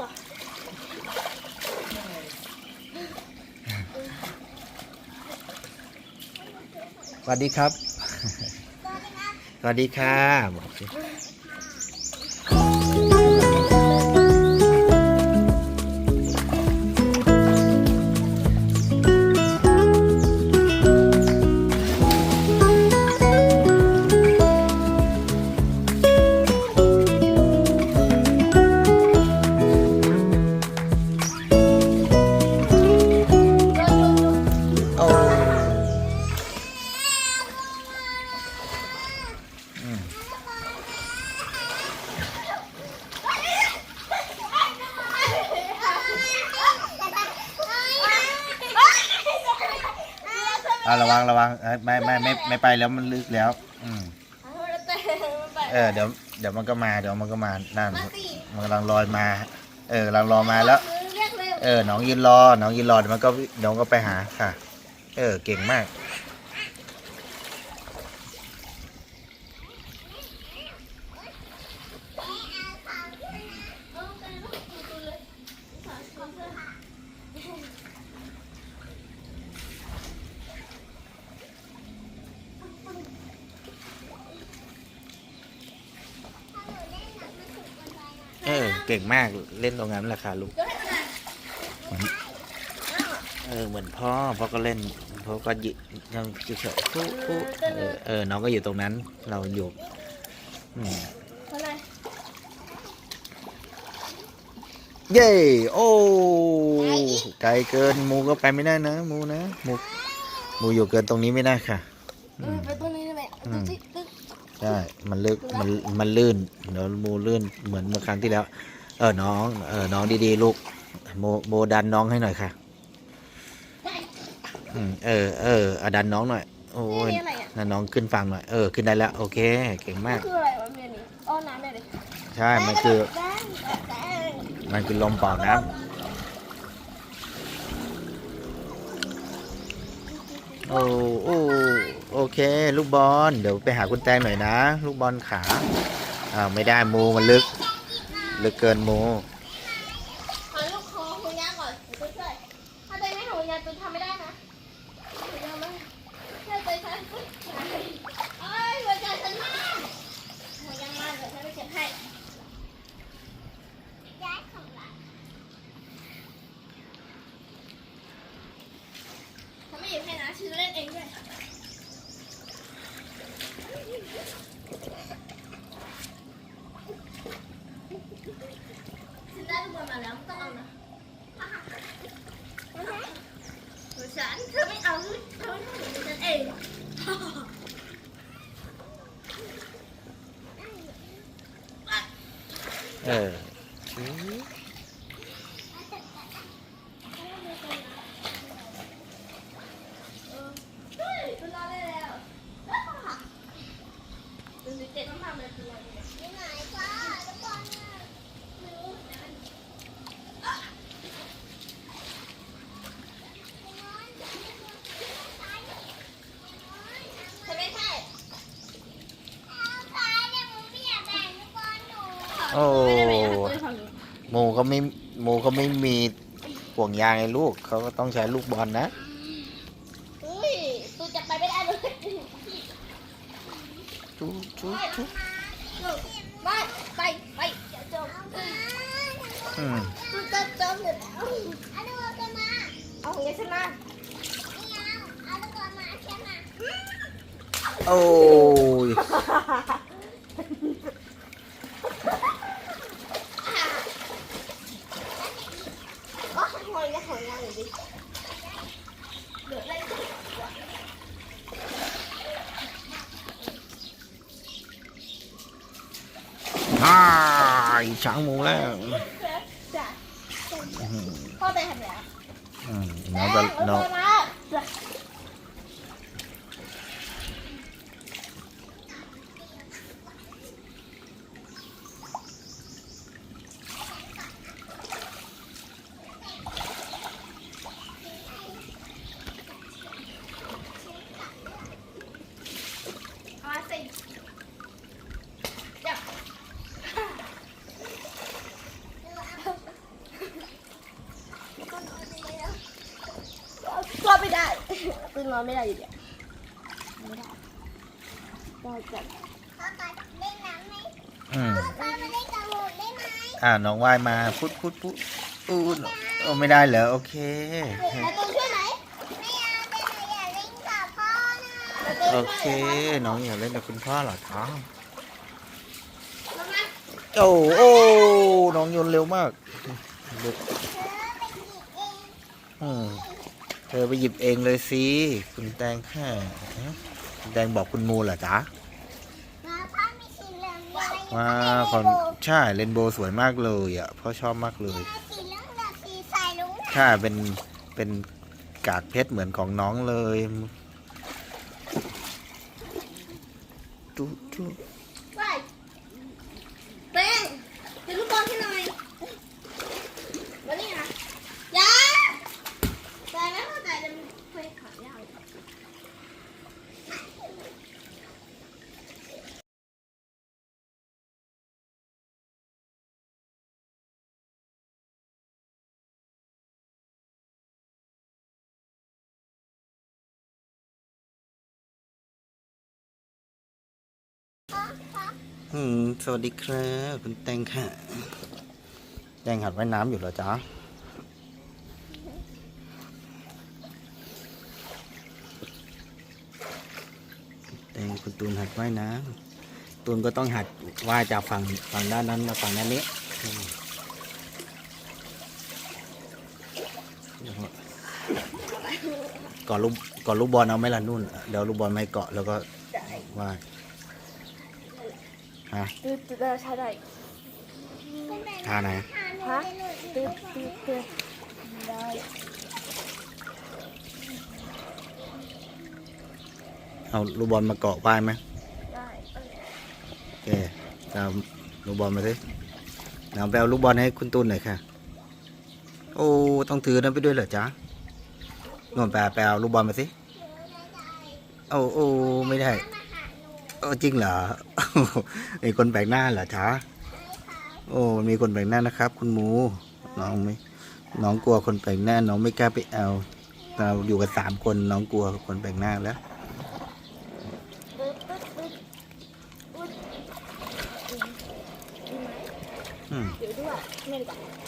ต่อสวัสดีครับ สวัสดีค่ะบอกสิ งระวังเอ้ยไม่ไม่ไม่ไม่ไปแล้วมันลึกแล้ว อืมเออเดี๋ยวเดี๋ยวมันก็มาเดี๋ยวมันก็มานั่นมาสิมันกำลังลอยมา เออกำลังรอมาแล้วเรียกเลยเออน้องยืนรอน้องยืนรอเดี๋ยวมันก็เดี๋ยวมันก็ไปหาค่ะ เออเก่งมาก เออเก่งมากเล่นตรงนั้นแหละค่ะลูกยกให้ขนาดเออเหมือนพ่อพ่อก็เล่นพ่อก็ยิยังเฉยๆปุ๊ปุ๊เออเออน้องก็อยู่ตรงนั้น เราอยู่อืมเท่าไหร่เย้โอ้ไกลเกินมูก็ไปไม่ได้นะมูนะมูมูอยู่เกินตรงนี้ไม่ได้ค่ะอืมไปตรงนี้ได้ไหมอืมดูสิตึ๊กใช่มันลึกมันมันลื่นเดี๋ยวโมลื่นเหมือนเมื่อครั้งที่แล้ว เออน้องเออน้องดีๆลูกโมโมดันน้องให้หน่อยค่ะอืมเออเอออะดันน้องหน่อย โอ้ยนี่อะไรอะนั่นน้องขึ้นฟังหน่อยเออขึ้นได้แล้วโอเค เก่งมากนี่คืออะไรวะเมียนี่อ้อน้ำเนี่ยเลยใช่มันคือแดงแดงมันคือลมเป่าน้ำโอ้โอ้โอเค ลูกบอลเดี๋ยวไปหาคุณแตงหน่อยนะ ลูกบอลขาอ้าวไม่ได้มูมันลึก หรือเกินโม ขอลูกคอคุณย่าก่อนเดี๋ยวตุ้ยช่วยถ้าเตยไม่ของคุณย่าตุ้ยทำไม่ได้นะคุณย่าไม่ถ้าเตยใช้ปุ๊บเอ้ยหัวใจฉันมากหัวยังมากเดี๋ยวฉันไปเก็บให้ย้ายของร้านฉันไม่หยิบให้นะฉันจะเล่นเองด้วย ฉันได้ลูกบอลมาแล้วไม่ต้องเอานะหนูฉันเธอไม่เอาเธอไม่ให้หนูฉันเอง เออ เฮ้ยคุณรอได้แล้วแล้วค่ะดูสิเจ็ดต้องทำอะไรตัวเนี่ยที่ไหนคะทุกคนไม่รู้ใช่ไม่ใช่ โอ้มูก็ไม่มูก็ไม่มีห่วงยางไอ้ลูกเขาก็ต้องใช้ลูกบอลนะเฮ้ยตูจะไปไม่ได้เลยจุ๊จุ๊จุ๊ไปไปไปเดี๋ยวจมอืมตูจะจมอยู่แล้วเอาลูกกันมาเอาของยายชนะโอ้ยอ๋อหอยนะหอยนางอยู่ดิเดือดเลย ฮ่า ช้างหมูแล้วจ้ะอื้อหือพ่อไปทำแล้วอืมน้องก็น้อง มาสิเดี๋ยว นอนไม่ได้อยู่ดีไม่ได้ได้จัดพ่อขอเล่นน้ำไหมอืมพ่อมาเล่นกับหนูได้ไหมอ่าน้องว่ายมาพุดพุดพุดอู้โอ้ไม่ได้เหรอโอเค แล้วตูนช่วยไหนไม่เอาแต่หนูอยากเล่นกับพ่อนะแล้วตูนโอช่วยเค น้องอยากเล่นกับคุณพ่อเหรอครับมามาโอ้โอ้น้องโยนเร็วมากลูกเธอไปหยิบเองอืมเธอไปหยิบเองเลยสิคุณแตงแค่คุณแตงบอกคุณมูเหรอจ๊ะมาพ่อมีสีเหลืองด้วยว้าคนใช่เรนโบว์สวยมากเลยอะพ่อชอบมากเลยสีเหลืองกับสีใสลุงใช่เป็นเป็นกากเพชรเหมือนของน้องเลยจุจุ ไปเต้งเป็นลูกบอลให้หน่อยมานี่นะยาแต่ไม่เข้าใจจะเคยขายาว พ่อพ่อ อืม สวัสดีครับคุณแตงค่ะ แตงหัดว่ายน้ำอยู่เหรอจ๊ะแตงคุณตูนหัดว่ายน้ำตูนก็ต้องหัดว่ายจากฝั่งฝั่งด้านนั้นมาฝั่งด้านนี้กาะลูกกาะลูกบอลเอาไหมล่ะนู่นเดี๋ยวลูกบอลไม่เกาะแล้วก็ว่าย ฮะตืดตืดใช้ได้ท่าไหนหาหนูได้หนูตืดตืดตืดได้เอาลูกบอลมาเกาะป้ายไหมได้โอเคจะเอาลูกบอลมาสิเดี๋ยวไปเอาลูกบอลให้คุณตูนหน่อยค่ะ โอ้ ต้องถือนั้นไปด้วยเหรอจ๊ะนนไปไปเอาลูกบอลมาสิ โอ้โอ้ไม่ได้มาหาหนูโอ้ จริงเหรอมีคนแปลกหน้าเหรอจ๊ะโอ้มีคนแปลกหน้านะครับ คุณหมู น้องไม่น้องกลัวคนแปลกหน้า น้องไม่กล้าไปเอาเราอยู่กันสามคนน้องกลัวคนแปลกหน้าแล้วอืม เดี๋ยวด้วยไม่ดีกว่า